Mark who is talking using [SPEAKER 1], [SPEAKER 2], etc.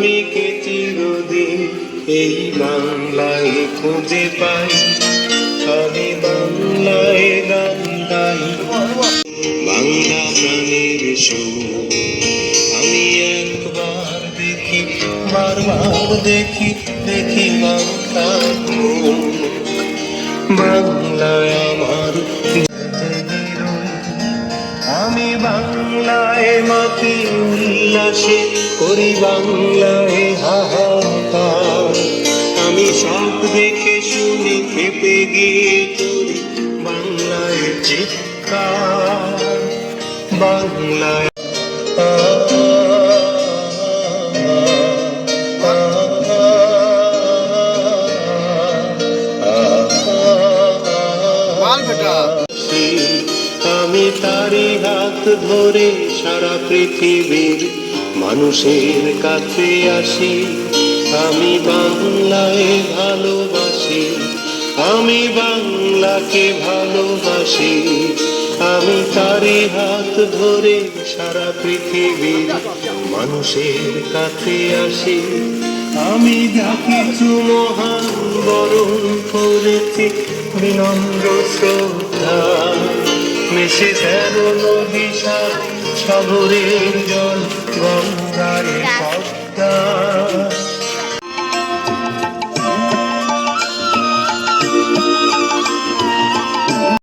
[SPEAKER 1] প্রেমিকে চিরদিন এই বাংলায় খুঁজে পাই আমি বাংলায় গান গাই বাংলা প্রাণের সুর আমি একবার দেখি, বারবার দেখি দেখি বাংলা। বাংলায় বাংলায় মাতি উল্লাসে করি বাংলায় হাহাকার। আমি সব দেখে শুনে খেপে গিয়ে বাংলায় চিৎকার। বাংলায় আমি তারি হাত ধরে সারা পৃথিবীর মানুষের কাছে আসি। আমি বাংলায় ভালোবাসি, আমি বাংলাকে ভালোবাসি। আমি তারি হাত ধরে সারা পৃথিবীর মানুষের কাছে আসি। আমি যা কিছু মহান বরণ করেছি বিনম্র শ্রদ্ধা। এসে যেন নদী সাগরের জল গঙ্গায় পদ্মা